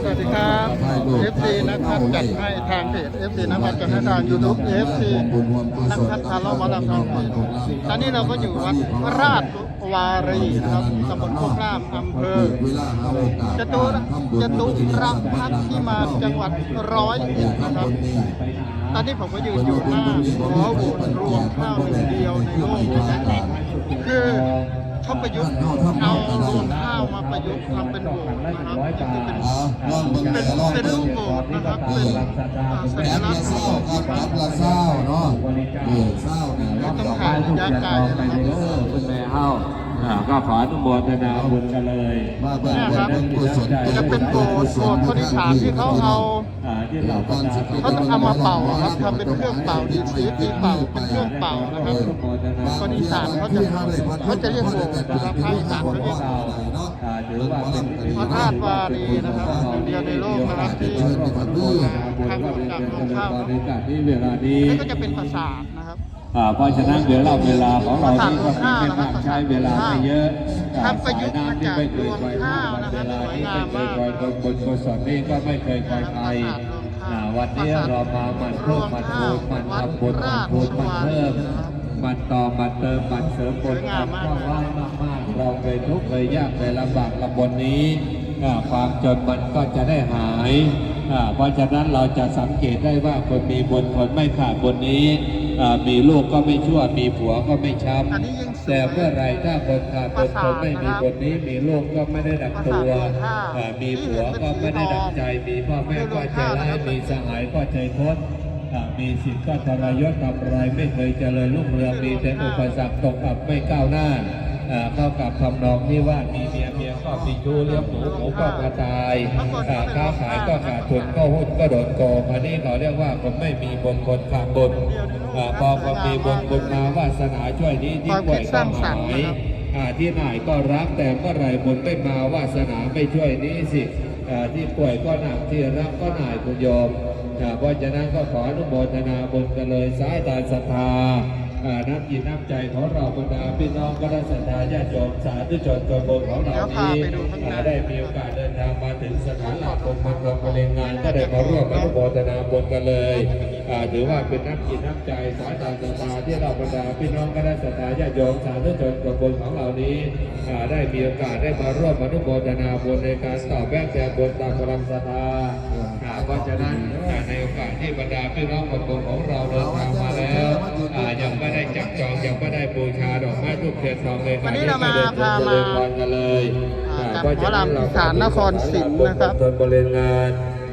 สวัสดีครับ FC นักพัฒจัดให้ทางเพจ FC นักพัฒน์จัดให้ทาง YouTube FC นักพัฒน์คาร์ลวัดลำทองตอนนี้เราก็อยู่วัดราชวารีนะครับตำบลโคกรามอำเภอจตุรจตุรพักที่มาจังหวัดร้อยเอ็ดนะครับตอนนี้ผมก็ยืนอยู่หน้าหอโหวตรวมข้าวหนึ่งเดียวในโลกนะครับคือ ประยุกต์เอารวงข้าวมาประยุกต์ทำเป็นโหวตนะครับก็คือเป็นลองเป็นเป็นรูปโบสถ์นะครับเป็นสัแอญปลักษณ์เศร้าครับแอปละเศร้าเนาะเศร้าเนี่ยต้องดอกถ่ายระยะไกลนะครับยเออคุณแม่เฮาอ่าก็ขออนุโมทนาบุญกันเลยมาเบิ่งเนี่ยครับเบิ่งกุศลจะเป็นโบสถ์โบสถ์คนอีสานที่เขาเอาอ่าที่เราประกาศเขาจะเอามาเป่าครับทำเป็นเครื่องเป่าดีสีตีเป่าเป็นเครื่องเป่านะครับคนอีสานเขาจะเขาจะเรียกโบสถ์นะครับภาคอีสานเขาเรียกอ่าถือว่าเป็นพระธาตุวารีนะครับหนึ่งเดียวในโลกนะครับที่ทางบุญว่าเป็นเป็นบริการที่เวลานี้นี่ก็จะเป็นปราสาทนะครับอ่า เพราะฉะนั้นเดี๋ยวเราเวลาของเรานี่ก็ไม่มากใช้เวลาไม่เยอะทำประยุกต์มาจากรวงข้าวนะครับสวยงามมากคอยบนบนกุศลนี่ก็ไม่เคยคอยใครวันนี้เรามามันเพิ่มมันพูดมันทำบุญมันพูดมันเพิ่มมันต่อมันเติมมันเสริมบนความว่างมากๆเราเคยทุกข์เคยยากเคยลำบากลำบนนี้ความจนมันก็จะได้หาย เพราะฉะนั้นเราจะสังเกตได้ว่าคนมีบุญคนไม่ขาดบุญนี้อ่ามีลูกก็ไม่ชั่วมีผัวก็ไม่ช้อันนี้ยังสวยำแต่เมื่อไรถ้าคนขาดบุญคนไม่มีบุญนี้ มีลูกก็ไม่ได้ดังตัวอ่ามีผัวก็ไม่ได้ดังใจมีพ่อแม่ก็ใจร้ายมีสหายก็ใจคดอ่ามีสิทธิ์ก็ทรยศทำอะไรไม่เคยเจริญรุ่งเรืองมีแต่อุปสรรคตกอับไม่ก้าวหน้าอ่าเข้ากับทำนองที่ว่ามีเมียเมีย ก็มีชู้เลี้ยงหมูหมูก็มาตายอ่าค้าขายก็ขาดทุนก็หุ้นก็โดนโกงอันนี้เขาเรียกว่าคนไม่มีบุญคนขาดบุญอ่าพอคนมีบุญบุญมาวาสนาช่วยนี้ที่ป่วยก็หายอ่าที่ไหนก็รักแต่เมื่อไหรบุญไม่มาวาสนาไม่ช่วยนี้สิอ่าที่ป่วยก็หนักที่รักก็หน่ายคุณโยมอ่าเพราะฉะนั้นก็ขออนุโมทนาบุญกันเลยสายตาศรัทธาอ่า น้ำจิตน้ำใจของเราบรรดาพี่น้องก็ได้ศรัทธาญาติโยมสาธุชนตัวบุญของเราเดี๋ยวพานี้ไปดูข้างในอ่าได้มีโอกาสเดินทางมาถึงสถานหลักของมันเราประเด็นงาน ก็ได้มาร่วมอนุโมทนาบุญกันเลยอ่าถือว่าเป็นน้ำจิตน้ำใจสายตาศรัทธาที่เราบรรดาพี่น้องก็ได้ศรัทธาญาติโยมสาธุชนตัวบุญของเรานี้อ่าได้มีโอกาสได้มาร่วมอนุโมทนาบุญในการตอบแบงแทนบุญตามกำลังศรัทธาอ่าเพราะฉะนั้นอ่าในโอกาสที่บรรดาพี่น้องคนบุญของเราเดินทางมาแล้ว บูชาดอกไม้ทูบเทียนทองเลยวันนี้เรามาพามาพรกันเลยอ่าอ่ากับเพราะฉะนั้นหมอลำอีสานนครศรีนะครับตนบริเวณงาน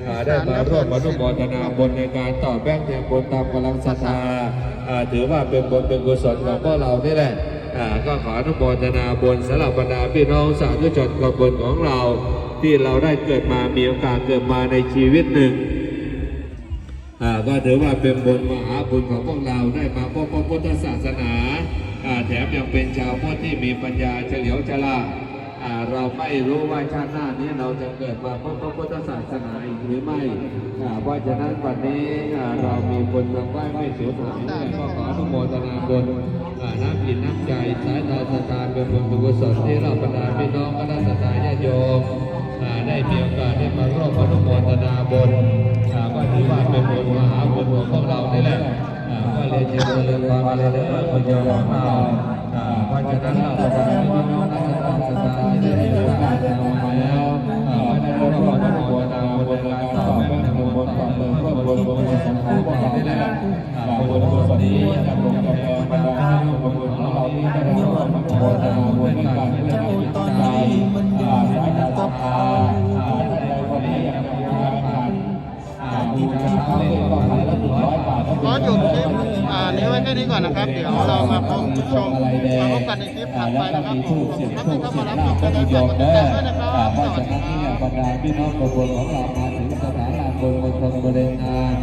อ่าได้มาร่วมอนุโมทนาบุญในการต่อแบ่งแทนบุญตามกำลังศรัทธาอ่าถือว่าเป็นบุญเป็นกุศลของพวกเรานี่แหละอ่าก็ขออนุโมทนาบุญสำหรับบรรดาพี่น้องสาธุชนกับบุญของเรา ที่เราได้เกิดมามีโอกาสเกิดมาในชีวิตหนึ่งอ่าก็ถือว่าเป็นบุญมหาบุญของพวกเราได้มาพบพระพุทธศาสนาอ่า แถมยังเป็นชาวพุทธที่มีปัญญาเฉลียวฉลาดอาเราไม่รู้ว่าชาติหน้านี้เราจะเกิดมาพบพระพุทธศาสนาอีกหรือไม่อาเพราะฉะนั้นวันนี้เรามีบุญทำไว้ไม่สูญหายก็ขออนุโมทนาบุญอ่าน้ำจิตน้ำใจสายตาสตาเป็นบุญเป็นกุศลที่เราบรรดาพี่น้องคณะสตาญาติโยมอ่าได้มีโอกาสได้มาร่วมอนุโมทนาบุญอ่าก็ถือว่าเป็นบุญมหาบุญของพวกเรานี่แหละ ก็เรียนเชิญเรียนความอะไรเด้อคุณโยมของเราอ่าเพราะฉะนั้นเราก็จะมีพี่น้องนักศึกษาศึกษาที่ได้มีโอกาสทำมาแล้วอ่าก็ได้ร่วมอนุโมทนาบุญในการต่อแบ่งบุญบุญต่อเติมเพิ่มบุญบุญบุญของพวกเรานี่แหละอ่าบุญกุศลนี้จะลงกับแรงบรรดาบุญบุญของเราที่ได้ร่วมอนุโมทนาบุญในการที่ได้มีจิตใจอ่าสายตาศรัทธาอ่าได้วันนี้ยังมีการอ่าบูชาพระเล่ก็ขายละหนึ่งร้อยบาทขอหยุดคลิปานี้ไว้แค่นี้ก่อนนะครับ เดี๋ยวเรามาพบชมมาพบกันในคลิปถัดไปนะครับขอบคุณท่านที่เข้ามารับชมกันและกดติดตามด้วยนะครับสวัสดีนั้นคนี่รับบรรดาพี่น้องประชาชนของเรามาถึงสถานลานบนบนบริเวณงาน